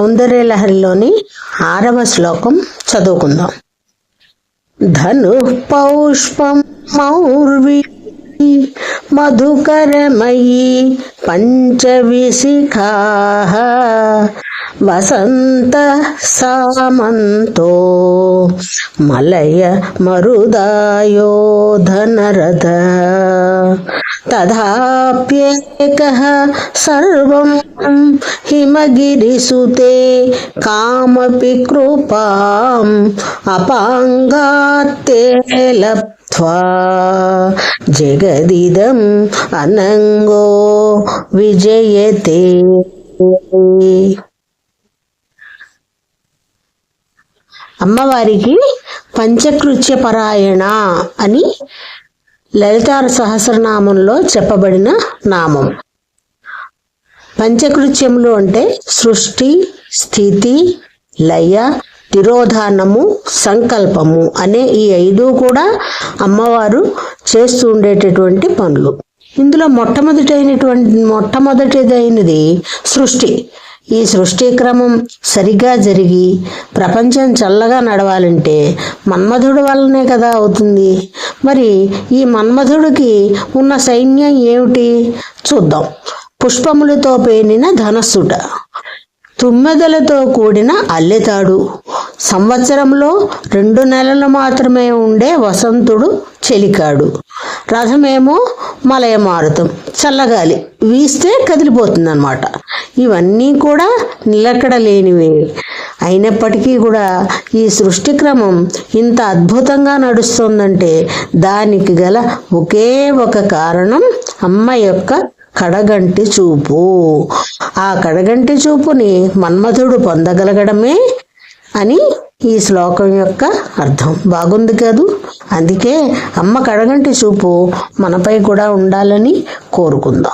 సౌందర్యలహరిలోని ఆరవ శ్లోకం చదువుకుందాం. ధను పౌష్పం మౌర్వి మధుకరమయీ పంచవిశిఖా వసంత సామంతో మలయ మరుదాయో ధనరథ తథాప్యేకः సర్వం హిమగిరిసుతే కామపి కృపాం అపాంగాత్తే లబ్ధ్వా జగదిదం అనంగో విజయతే. అమ్మవారికి పంచకృత్య పరాయణ అని లలితార సహస్రనామంలో చెప్పబడిన నామం. పంచకృత్యములు అంటే సృష్టి స్థితి లయ తిరోధానము సంకల్పము అనే ఈ ఐదు కూడా అమ్మవారు చేస్తూ ఉండేటటువంటి పనులు. ఇందులో మొట్టమొదటైనటువంటి మొట్టమొదటిదైనది సృష్టి. ఈ సృష్టి క్రమం సరిగా జరిగి ప్రపంచం చల్లగా నడవాలంటే మన్మధుడు వల్లనే కదా అవుతుంది. మరి ఈ మన్మధుడికి ఉన్న సైన్యం ఏమిటి? చూద్దాం. పుష్పములతో పేనిన ధనస్సుట. తుమ్మెదలతో కూడిన అల్లెతాడు. సంవత్సరంలో రెండు నెలలు మాత్రమే ఉండే వసంతుడు చెలికాడు. రథమేమో మలయమారుతం చల్లగాలి. వీస్తే కదిలిపోతుందన్నమాట. ఇవన్నీ కూడా నిలకడలేనివే. అయినప్పటికీ కూడా ఈ సృష్టి క్రమం ఇంత అద్భుతంగా నడుస్తుందంటే దానికి గల ఒకే ఒక కారణం అమ్మ యొక్క కడగంటి చూపు. ఆ కడగంటి చూపుని మన్మధుడు పొందగలగడమే అని ఈ శ్లోకం యొక్క అర్థం. బాగుంది కాదు? అందుకే అమ్మ కడగంటి చూపు మనపై కూడా ఉండాలని కోరుకుందాం.